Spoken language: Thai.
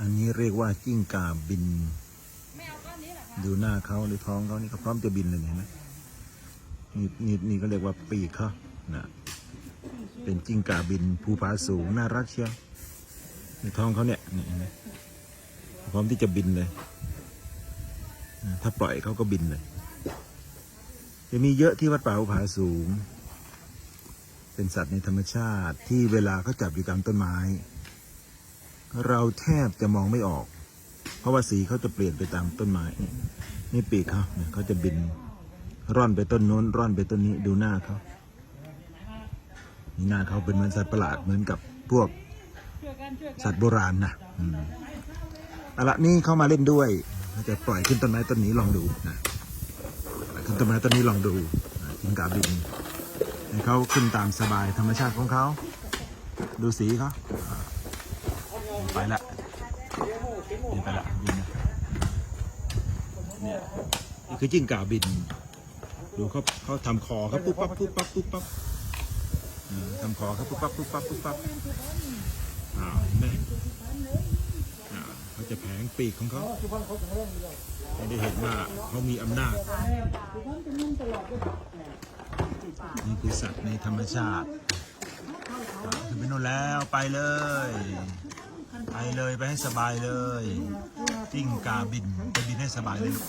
อันนี้เรียกว่าจิ้งกาบิน ดูหน้าเขาหรือท้องเขานี่เขาพร้อมจะบินเลยเห็นไหมนี่นี่นี่ก็เรียกว่าปีกเขานะเป็นจิ้งกาบินภูผาสูงน่ารักเชียวในท้องเขาเนี่ยนี่เห็นไหมพร้อมที่จะบินเลยนะถ้าปล่อยเขาก็บินเลย จะมีเยอะที่วัดป่าภูผาสูง เป็นสัตว์ในธรรมชาติที่เวลาเขาจับอยู่ตามต้นไม้ เราแทบจะมองไม่ออก เพราะว่าสีเขาจะเปลี่ยนไปตามต้นไม้นี่ปีกเขาเนี่ยเขาจะบิน ร่อนไปต้นโน้น ร่อนไปต้นนี้ดูหน้าเขานี่หน้าเขาเป็นเหมือนสัตว์ประหลาดเหมือนกับพวกสัตว์โบราณนะอืมเอาละนี่เขามาเล่นด้วยเขาจะปล่อยขึ้นต้นไม้ต้นนี้ลองดูนะขึ้นต้นไม้ต้นนี้ลองดูนะจิงกาบินเขาขึ้นตามสบายธรรมชาติของเขา ดูสีเขา ไปละบินไปละบินนะเนี่ยนี่คือจิ้งก่าบิน ดูเขาเขาทำคอเขาปุ๊บปั๊บปุ๊บปั๊บปุ๊บปั๊บทำคอเขาปุ๊บปั๊บปุ๊บปั๊บปุ๊บปั๊บอ้าวเห็นไหมอ่าเขาจะแผงปีกของเขาให้ได้เห็นว่าเขามีอำนาจ นี่คือสัตว์ในธรรมชาติขึ้นไปโน่นแล้วไปเลย เลยไปให้สบายเลย ติ้งกาบินไปบินให้สบายเลยลูก